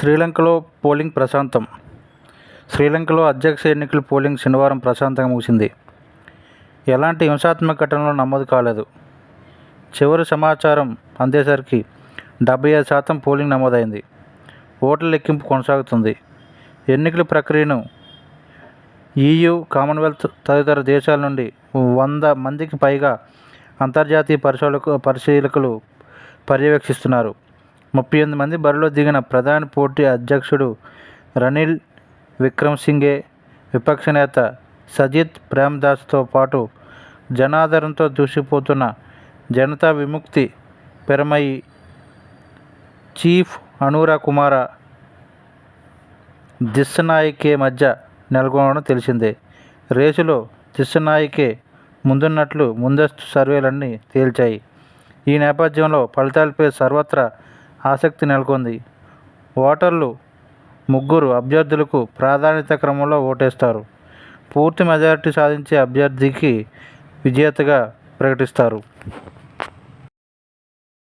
శ్రీలంకలో పోలింగ్ ప్రశాంతం. శ్రీలంకలో అధ్యక్ష ఎన్నికల పోలింగ్ శనివారం ప్రశాంతంగా ముగిసింది. ఎలాంటి హింసాత్మక ఘటనలు నమోదు కాలేదు. చివరి సమాచారం అందేసరికి డెబ్బై ఐదు శాతం పోలింగ్ నమోదైంది. ఓట్ల లెక్కింపు కొనసాగుతుంది. ఎన్నికల ప్రక్రియను ఈయూ కామన్వెల్త్ తదితర దేశాల నుండి వంద మందికి పైగా అంతర్జాతీయ పరిశోధకు పరిశీలకులు పర్యవేక్షిస్తున్నారు. ముప్పై ఎనిమిది మంది బరిలో దిగిన ప్రధాని పోటీ అధ్యక్షుడు రనిల్ విక్రమ్సింఘే విపక్ష నేత సజిత్ ప్రేమదాస్తో పాటు జనాదరణతో దూసిపోతున్న జనతా విముక్తి పెరమయి చీఫ్ అనూరా కుమార దిశనాయికే మధ్య నెలకొనడం తెలిసిందే. రేసులో దిశనాయికే ముందున్నట్లు ముందస్తు సర్వేలన్నీ తేల్చాయి. ఈ నేపథ్యంలో ఫలితాలపై సర్వత్రా ఆసక్తి నెలకొంది. ఓటర్లు ముగ్గురు అభ్యర్థులకు ప్రాధాన్యత క్రమంలో ఓటేస్తారు. పూర్తి మెజారిటీ సాధించే అభ్యర్థికి విజేతగా ప్రకటిస్తారు.